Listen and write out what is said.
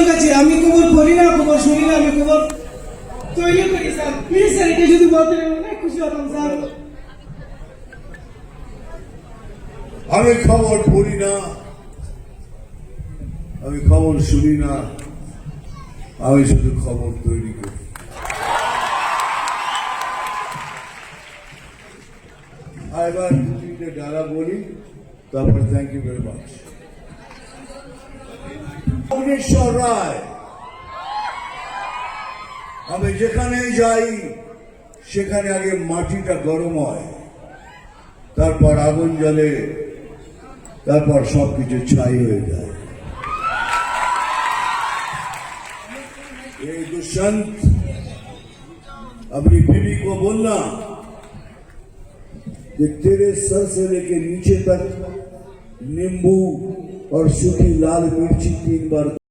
অভিযোগ আছে আমি খবর পড়ি না খবর শুনি না, আমি খবর তৈরি করি, স্যার। প্লিজ স্যার, এটা যদি বলতেন অনেক খুশি হতাম, স্যার। আমি খবর পড়ি না, আমি খবর শুনি না, আমি শুধু খবর তৈরি করি। এবার দু তিনটে ডালা বলি, তারপর thank you very much Bhubaneswar রায় আমি যেখানেই যাই সেখানে আগে মাটিটা গরম হয় তারপর আগুন জ্বলে তারপর সবকিছু ছাই হয়ে যায় এই दुष्यंत अपनी बीवी को बोलना कि तेरे सर से लेके नीचे तक नींबू और सूखी लाल मिर्ची तीन बार